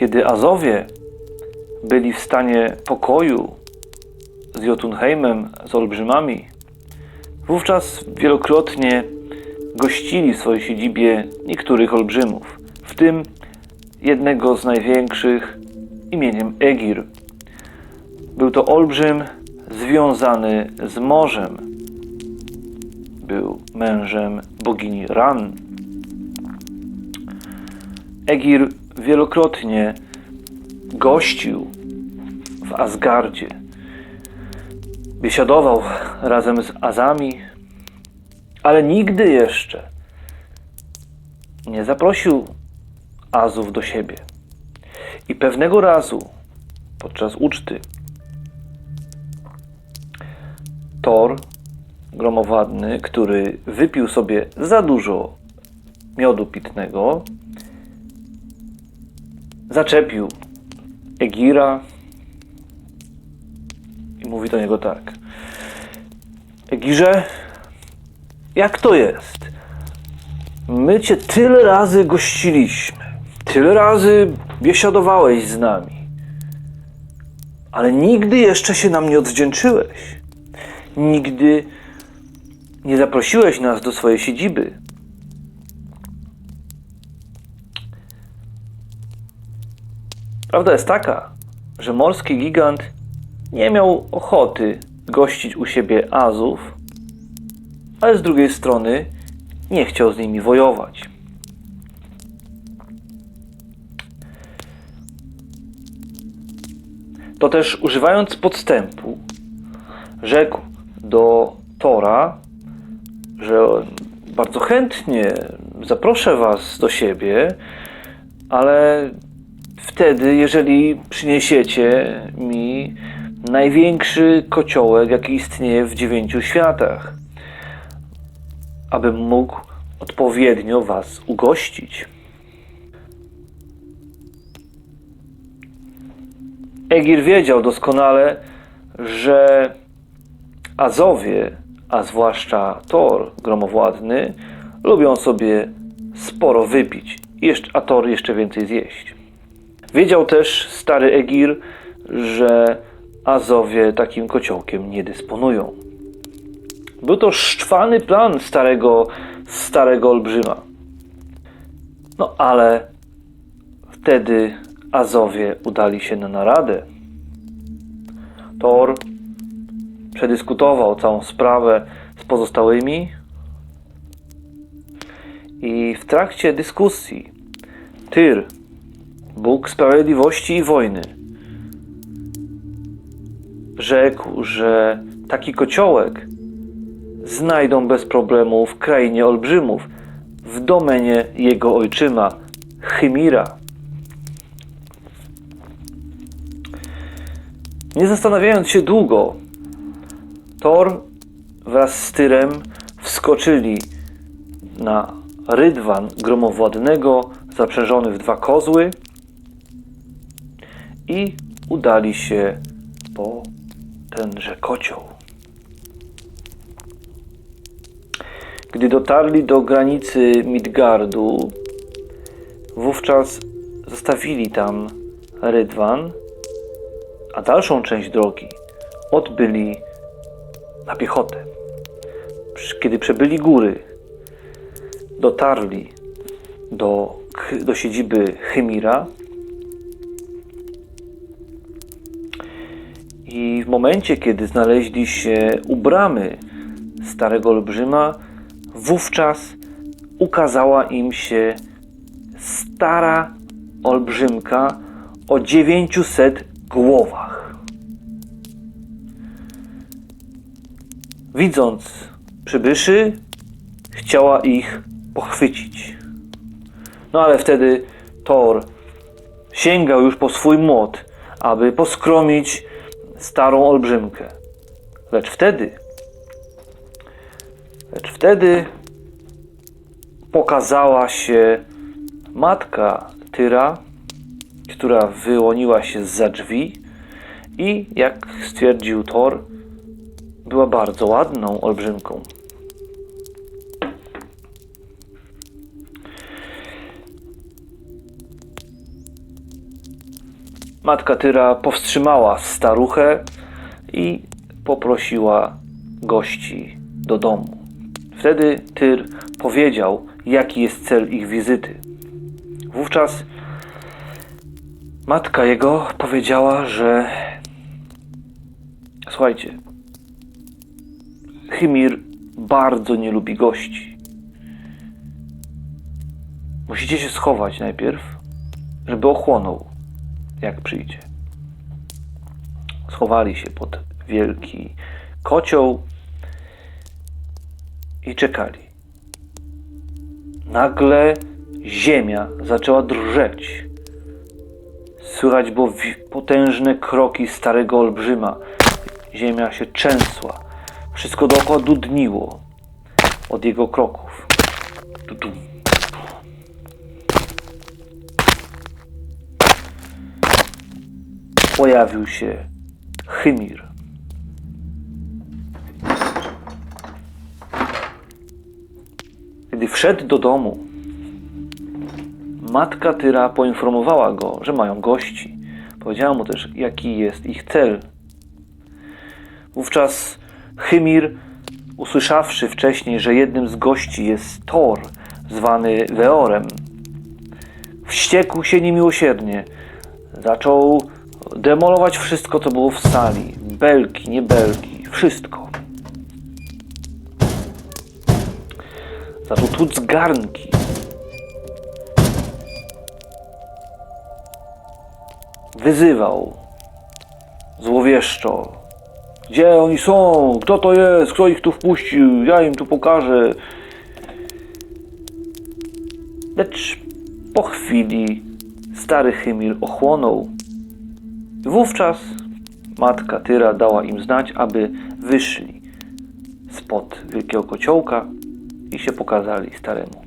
Kiedy Azowie byli w stanie pokoju z Jotunheimem, z olbrzymami, wówczas wielokrotnie gościli w swojej siedzibie niektórych olbrzymów, w tym jednego z największych imieniem Egir. Był to olbrzym związany z morzem. Był mężem bogini Ran. Egir wielokrotnie gościł w Asgardzie. Biesiadował razem z Azami, ale nigdy jeszcze nie zaprosił Azów do siebie. I pewnego razu podczas uczty Thor, gromowładny, który wypił sobie za dużo miodu pitnego, zaczepił Egira i mówi do niego tak. Egirze, jak to jest? My cię tyle razy gościliśmy, tyle razy biesiadowałeś z nami, ale nigdy jeszcze się nam nie odwdzięczyłeś. Nigdy nie zaprosiłeś nas do swojej siedziby. Prawda jest taka, że morski gigant nie miał ochoty gościć u siebie Azów, ale z drugiej strony nie chciał z nimi wojować. To też używając podstępu, rzekł do Tora, że bardzo chętnie zaproszę was do siebie, ale wtedy, jeżeli przyniesiecie mi największy kociołek, jaki istnieje w dziewięciu światach, abym mógł odpowiednio was ugościć. Egir wiedział doskonale, że Azowie, a zwłaszcza Thor, gromowładny, lubią sobie sporo wypić, a Thor jeszcze więcej zjeść. Wiedział też stary Egir, że Azowie takim kociołkiem nie dysponują. Był to szczwany plan starego, starego olbrzyma. No ale wtedy Azowie udali się na naradę. Thor przedyskutował całą sprawę z pozostałymi i w trakcie dyskusji Tyr, Bóg sprawiedliwości i wojny, rzekł, że taki kociołek znajdą bez problemu w krainie olbrzymów, w domenie jego ojczyma, Chymira. Nie zastanawiając się długo, Thor wraz z Tyrem wskoczyli na rydwan gromowładnego zaprzężony w dwa kozły i udali się po tenże kocioł. Gdy dotarli do granicy Midgardu, wówczas zostawili tam rydwan, a dalszą część drogi odbyli na piechotę. Kiedy przebyli góry, dotarli do, do siedziby Chymira i w momencie, kiedy znaleźli się u bramy starego olbrzyma, wówczas ukazała im się stara olbrzymka o 900 głowach. Widząc przybyszy, chciała ich pochwycić. No ale wtedy Thor sięgał już po swój młot, aby poskromić starą olbrzymkę. Lecz wtedy, lecz wtedy pokazała się matka Tyra, która wyłoniła się za drzwi i, jak stwierdził Thor, była bardzo ładną olbrzymką. Matka Tyra powstrzymała staruchę i poprosiła gości do domu. Wtedy Tyr powiedział, jaki jest cel ich wizyty. Wówczas matka jego powiedziała, że słuchajcie, Hymir bardzo nie lubi gości. Musicie się schować najpierw, żeby ochłonął, jak przyjdzie. Schowali się pod wielki kocioł i czekali. Nagle ziemia zaczęła drżeć. Słychać było potężne kroki starego olbrzyma. Ziemia się trzęsła. Wszystko dookoła dudniło od jego kroków. Tudum. Pojawił się Chymir. Kiedy wszedł do domu, matka Tyra poinformowała go, że mają gości. Powiedziała mu też, jaki jest ich cel. Wówczas Chymir, usłyszawszy wcześniej, że jednym z gości jest Thor, zwany Weorem, wściekł się niemiłosiernie. Zaczął demolować wszystko, co było w sali. Belki, nie belki, wszystko. Zaczął tłuc garnki. Wyzywał złowieszczo. Gdzie oni są? Kto to jest? Kto ich tu wpuścił? Ja im tu pokażę. Lecz po chwili stary Chymir ochłonął. Wówczas matka Tyra dała im znać, aby wyszli spod wielkiego kociołka i się pokazali staremu.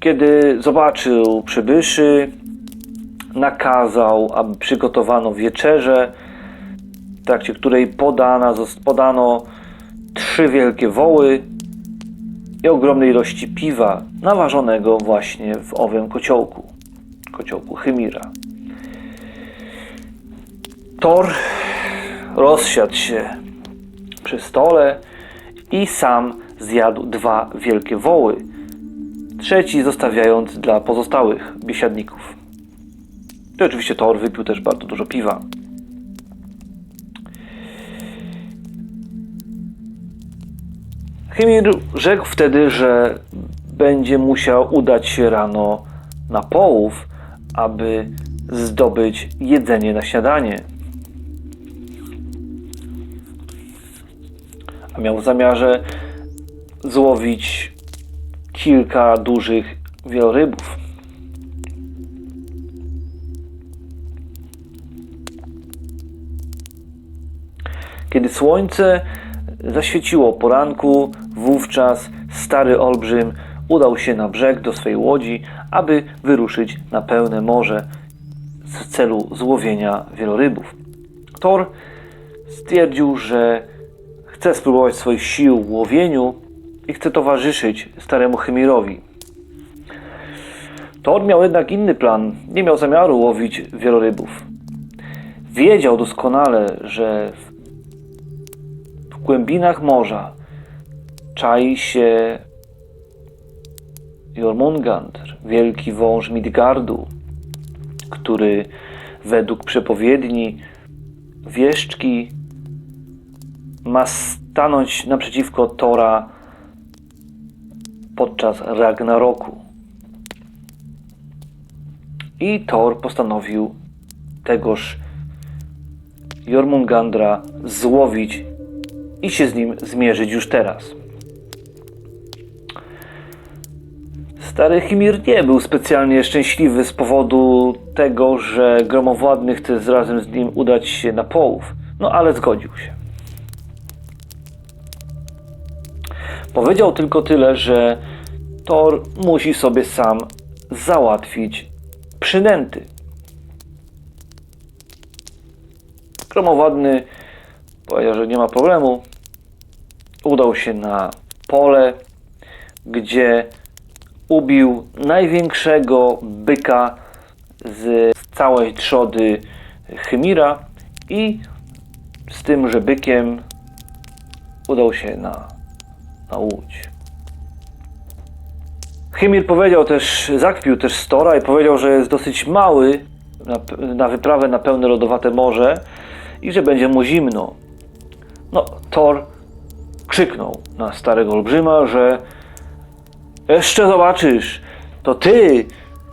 Kiedy zobaczył przybyszy, nakazał, aby przygotowano wieczerzę, w trakcie której podana, podano trzy wielkie woły i ogromnej ilości piwa, naważonego właśnie w owym kociołku, kociołku Chymira. Thor rozsiadł się przy stole i sam zjadł dwa wielkie woły, trzeci zostawiając dla pozostałych biesiadników. I oczywiście Thor wypił też bardzo dużo piwa. Hymir rzekł wtedy, że będzie musiał udać się rano na połów, aby zdobyć jedzenie na śniadanie. A miał w zamiarze złowić kilka dużych wielorybów. Kiedy słońce zaświeciło poranku, wówczas stary olbrzym udał się na brzeg do swej łodzi, aby wyruszyć na pełne morze w celu złowienia wielorybów. Thor stwierdził, że chce spróbować swoich sił w łowieniu i chce towarzyszyć staremu Chymirowi. Thor miał jednak inny plan. Nie miał zamiaru łowić wielorybów. Wiedział doskonale, że w głębinach morza czai się Jormungandr, wielki wąż Midgardu, który według przepowiedni wieszczki ma stanąć naprzeciwko Tora podczas Ragnaroku. I Thor postanowił tegoż Jormungandra złowić i się z nim zmierzyć już teraz. Stary Himir nie był specjalnie szczęśliwy z powodu tego, że gromowładny chce razem z nim udać się na połów, no ale zgodził się. Powiedział tylko tyle, że Thor musi sobie sam załatwić przynęty. Gromowładny powiedział, że nie ma problemu. Udał się na pole, gdzie ubił największego byka z całej trzody Chymira i z tymże bykiem udał się na, na łódź. Chymir powiedział też, zakpił też Stora i powiedział, że jest dosyć mały na, na wyprawę na pełne lodowate morze i że będzie mu zimno. No, Thor krzyknął na starego olbrzyma, że jeszcze zobaczysz, to ty,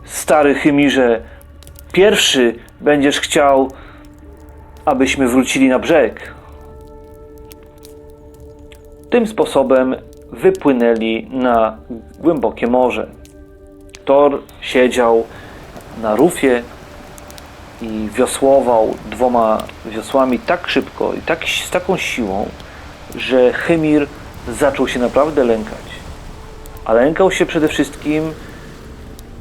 stary Chymirze, pierwszy będziesz chciał, abyśmy wrócili na brzeg. Tym sposobem wypłynęli na głębokie morze. Thor siedział na rufie i wiosłował dwoma wiosłami tak szybko i tak, z taką siłą, że Chymir zaczął się naprawdę lękać. A lękał się przede wszystkim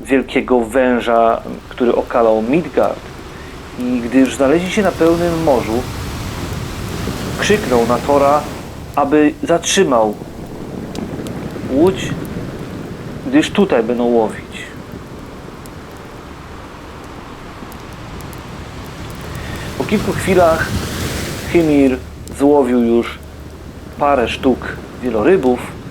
wielkiego węża, który okalał Midgard. I gdy już znaleźli się na pełnym morzu, krzyknął na Tora, aby zatrzymał łódź, gdyż tutaj będą łowić. Po kilku chwilach Hymir złowił już parę sztuk wielorybów.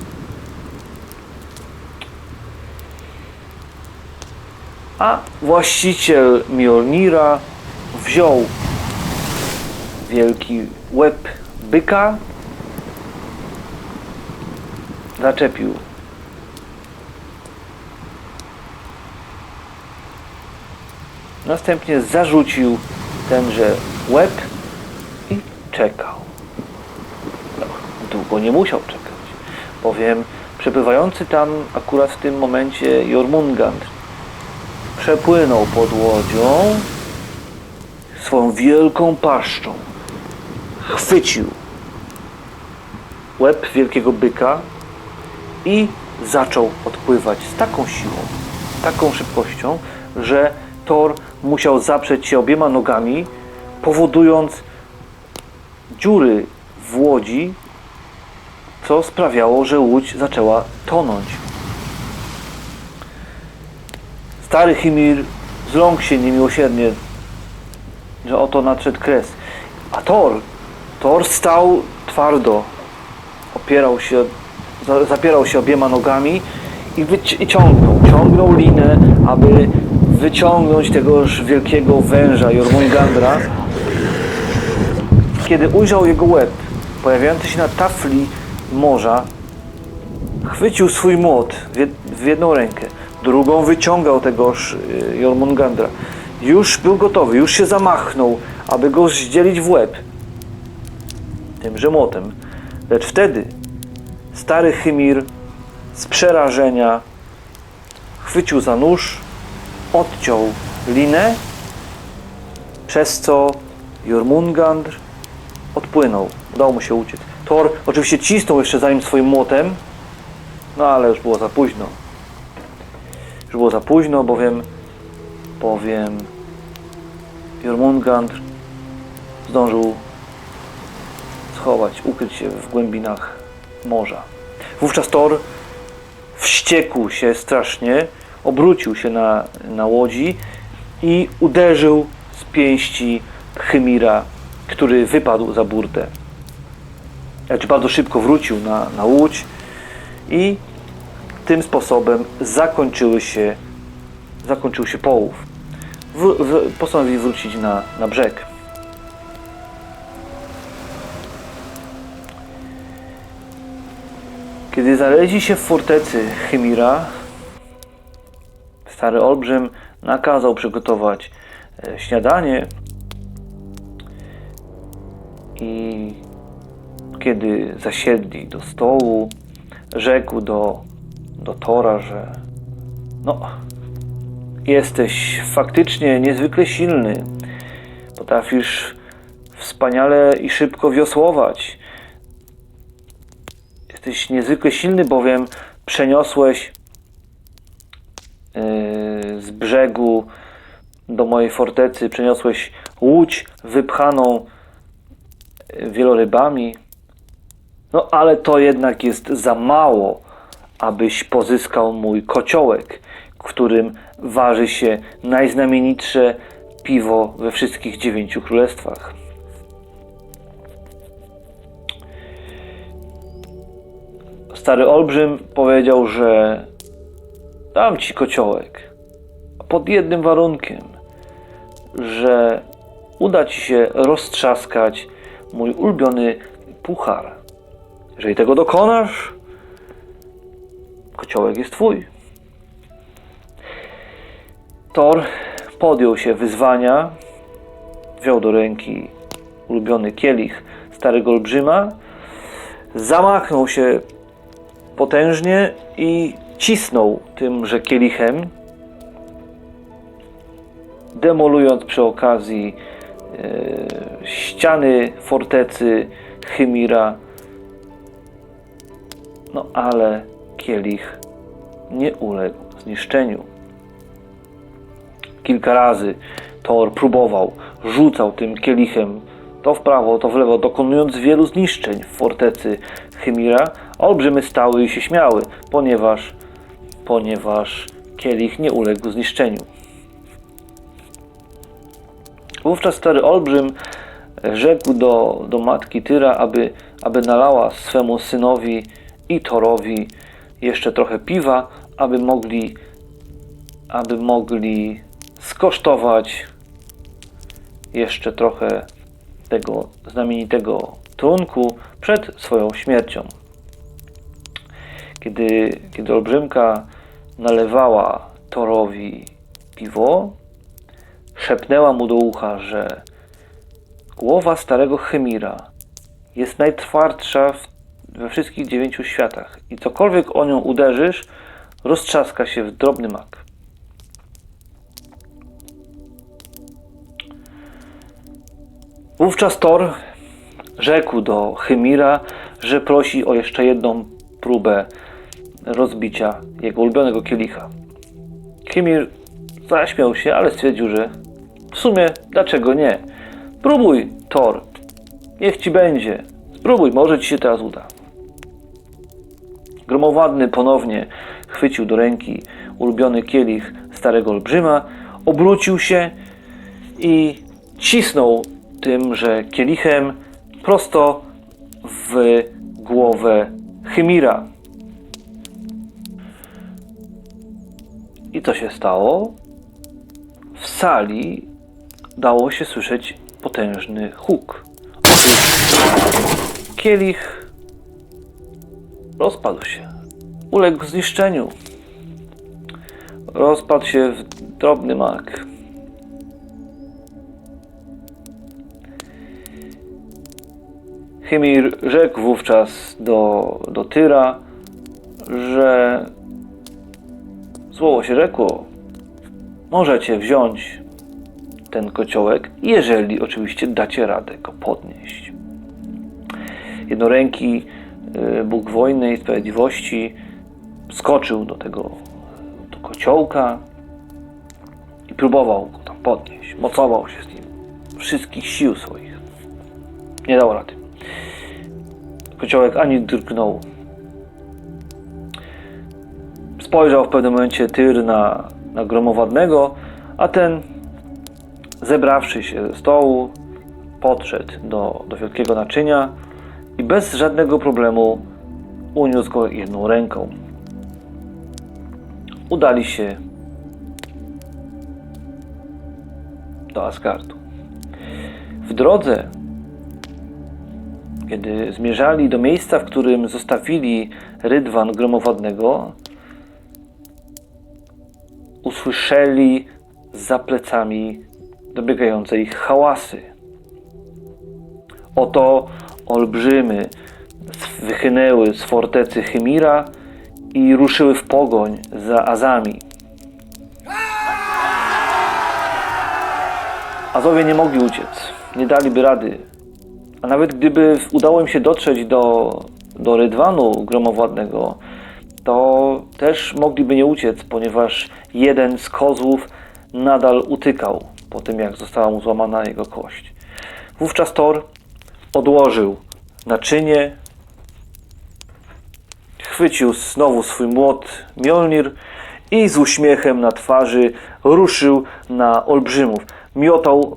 A właściciel Mjolnira wziął wielki łeb byka, zaczepił Następnie zarzucił tenże łeb i czekał. No, długo nie musiał czekać, bowiem przebywający tam akurat w tym momencie Jormungand przepłynął pod łodzią swoją wielką paszczą. Chwycił łeb wielkiego byka i zaczął odpływać z taką siłą, taką szybkością, że Thor musiał zaprzeć się obiema nogami, powodując dziury w łodzi, co sprawiało, że łódź zaczęła tonąć. Stary Himir zląkł się niemiłosiernie, że oto nadszedł kres. A Thor, Thor stał twardo, opierał się, za- zapierał się obiema nogami i, i ciągnął, ciągnął linę, aby wyciągnąć tegoż wielkiego węża Jormungandra. Kiedy ujrzał jego łeb, pojawiający się na tafli morza, chwycił swój młot w jedną rękę, drugą wyciągał tegoż y, Jormungandra. Już był gotowy, już się zamachnął, aby go zdzielić w łeb tymże młotem. Lecz wtedy stary Chymir z przerażenia chwycił za nóż, odciął linę, przez co Jormungandr odpłynął. Udało mu się uciec. Thor oczywiście cisnął jeszcze za nim swoim młotem, no ale już było za późno. Już było za późno, bowiem bowiem Jormungandr zdążył schować, ukryć się w głębinach morza. Wówczas Thor wściekł się strasznie, obrócił się na, na łodzi i uderzył z pięści Chymira, który wypadł za burtę. Lecz bardzo szybko wrócił na, na łódź i tym sposobem zakończyły się, zakończył się połów. W, w, postanowili wrócić na, na brzeg. Kiedy znaleźli się w fortecy Chymira, stary olbrzym nakazał przygotować e, śniadanie i kiedy zasiedli do stołu, rzekł do, do Tora, że no, jesteś faktycznie niezwykle silny. Potrafisz wspaniale i szybko wiosłować. Jesteś niezwykle silny, bowiem przeniosłeś yy, z brzegu do mojej fortecy, przeniosłeś łódź wypchaną yy, wielorybami. No ale to jednak jest za mało, abyś pozyskał mój kociołek, w którym waży się najznamienitsze piwo we wszystkich dziewięciu królestwach. Stary olbrzym powiedział, że dam ci kociołek pod jednym warunkiem, że uda ci się roztrzaskać mój ulubiony puchar. Jeżeli tego dokonasz, kociołek jest twój. Thor podjął się wyzwania, wziął do ręki ulubiony kielich starego olbrzyma, zamachnął się potężnie i cisnął tymże kielichem, demolując przy okazji e, ściany fortecy Chymira. No ale kielich nie uległ zniszczeniu. Kilka razy Thor próbował, rzucał tym kielichem to w prawo, to w lewo, dokonując wielu zniszczeń w fortecy Chymira. Olbrzymy stały i się śmiały, ponieważ, ponieważ kielich nie uległ zniszczeniu. Wówczas stary olbrzym rzekł do, do matki Tyra, aby, aby nalała swemu synowi i Torowi jeszcze trochę piwa, aby mogli, aby mogli skosztować jeszcze trochę tego znamienitego trunku przed swoją śmiercią. Kiedy, kiedy olbrzymka nalewała Torowi piwo, szepnęła mu do ucha, że głowa starego Chymira jest najtwardsza w, we wszystkich dziewięciu światach i cokolwiek o nią uderzysz, roztrzaska się w drobny mak. Wówczas Thor rzekł do Chymira, że prosi o jeszcze jedną próbę rozbicia jego ulubionego kielicha. Chymir zaśmiał się, ale stwierdził, że w sumie dlaczego nie? Próbuj, Thor. Niech ci będzie. Spróbuj, może ci się teraz uda. Gromowadny ponownie chwycił do ręki ulubiony kielich starego olbrzyma, obrócił się i cisnął tymże kielichem prosto w głowę Chymira. I co się stało? W sali dało się słyszeć potężny huk. Kielich rozpadł się. Uległ zniszczeniu. Rozpadł się w drobny mak. Chymir rzekł wówczas do, do Tyra, że słowo się rzekło, możecie wziąć ten kociołek, jeżeli oczywiście dacie radę go podnieść. Jednoręki Bóg wojny i sprawiedliwości skoczył do tego do kociołka i próbował go tam podnieść. Mocował się z nim wszystkich sił swoich. Nie dało rady. Kociołek ani drgnął. Spojrzał w pewnym momencie Tyr na, na gromowadnego, a ten zebrawszy się ze stołu, podszedł do, do wielkiego naczynia i bez żadnego problemu uniósł go jedną ręką. Udali się do Asgardu. W drodze, kiedy zmierzali do miejsca, w którym zostawili rydwan gromowodnego, usłyszeli za plecami dobiegające ich hałasy. Oto olbrzymy wychynęły z fortecy Chymira i ruszyły w pogoń za Azami. Azowie nie mogli uciec, nie daliby rady. A nawet gdyby udało im się dotrzeć do, do Rydwanu gromowładnego, to też mogliby nie uciec, ponieważ jeden z kozłów nadal utykał po tym, jak została mu złamana jego kość. Wówczas Thor odłożył naczynie, chwycił znowu swój młot Mjolnir i z uśmiechem na twarzy ruszył na olbrzymów. Miotał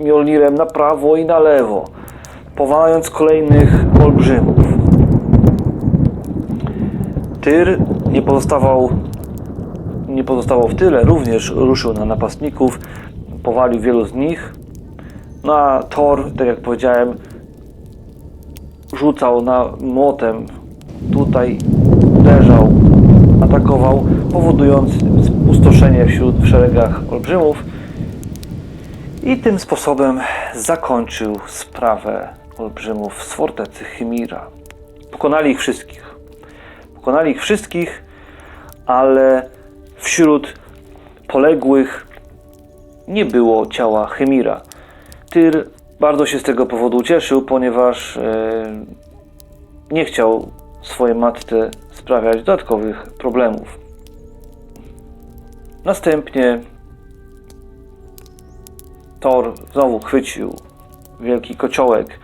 Mjolnirem na prawo i na lewo, powalając kolejnych olbrzymów. Tyr nie pozostawał, nie pozostawał w tyle, również ruszył na napastników, powalił wielu z nich. No a Thor, tak jak powiedziałem, rzucał na młotem, tutaj uderzał, atakował, powodując spustoszenie wśród w szeregach olbrzymów i tym sposobem zakończył sprawę olbrzymów z fortecy Chimira. Pokonali ich wszystkich. Pokonali ich wszystkich, ale wśród poległych nie było ciała Chimira. Tyr bardzo się z tego powodu cieszył, ponieważ e, nie chciał swojej matce sprawiać dodatkowych problemów. Następnie Thor znowu chwycił wielki kociołek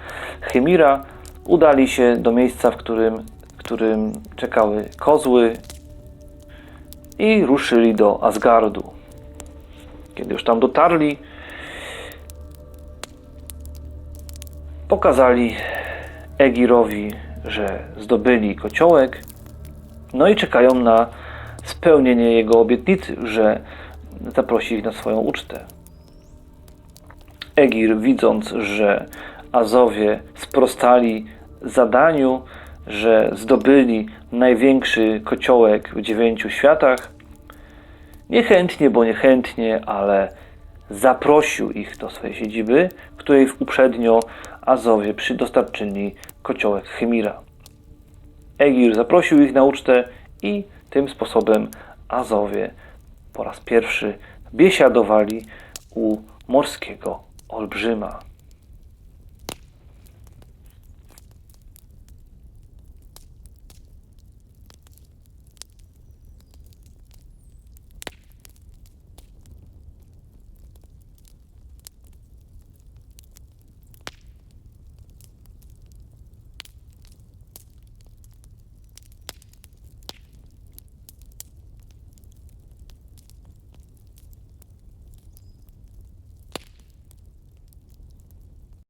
Chimira. Udali się do miejsca, w którym, w którym czekały kozły i ruszyli do Asgardu. Kiedy już tam dotarli, pokazali Egirowi, że zdobyli kociołek, no i czekają na spełnienie jego obietnicy, że zaprosi ich na swoją ucztę. Egir, widząc, że Azowie sprostali zadaniu, że zdobyli największy kociołek w dziewięciu światach, niechętnie, bo niechętnie, ale zaprosił ich do swojej siedziby, której uprzednio Azowie przy- dostarczyli kociołek Chymira. Egir zaprosił ich na ucztę i tym sposobem Azowie po raz pierwszy biesiadowali u morskiego olbrzyma.